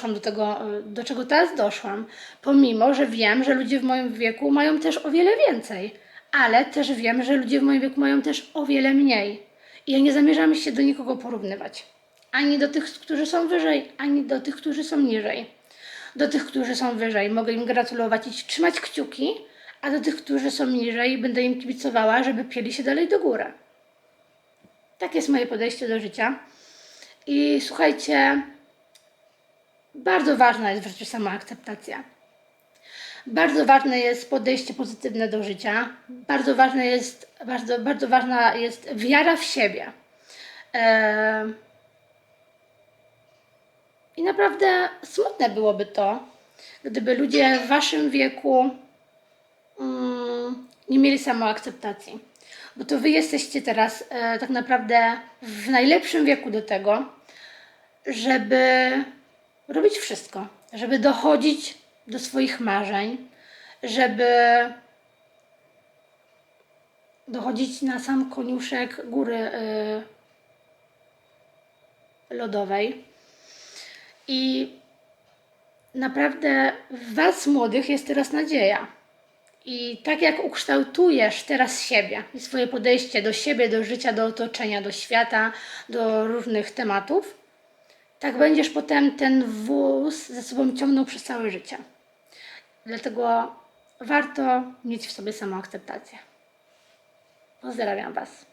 doszłam do tego, y, do czego teraz doszłam, pomimo, że wiem, że ludzie w moim wieku mają też o wiele więcej, ale też wiem, że ludzie w moim wieku mają też o wiele mniej. I ja nie zamierzam się do nikogo porównywać. Ani do tych, którzy są wyżej, ani do tych, którzy są niżej. Do tych, którzy są wyżej, mogę im gratulować i trzymać kciuki, a do tych, którzy są niżej, będę im kibicowała, żeby pieli się dalej do góry. Tak jest moje podejście do życia. I słuchajcie, bardzo ważna jest w życiu samoakceptacja. Bardzo ważne jest podejście pozytywne do życia. Bardzo ważne jest, bardzo, bardzo ważna jest wiara w siebie. Eee, I naprawdę smutne byłoby to, gdyby ludzie w waszym wieku mm, nie mieli samoakceptacji. Bo to wy jesteście teraz e, tak naprawdę w najlepszym wieku do tego, żeby robić wszystko, żeby dochodzić do swoich marzeń, żeby dochodzić na sam koniuszek góry y, lodowej. I naprawdę w Was młodych jest teraz nadzieja. I tak jak ukształtujesz teraz siebie i swoje podejście do siebie, do życia, do otoczenia, do świata, do różnych tematów, tak będziesz potem ten wóz ze sobą ciągnął przez całe życie. Dlatego warto mieć w sobie samoakceptację. Pozdrawiam Was.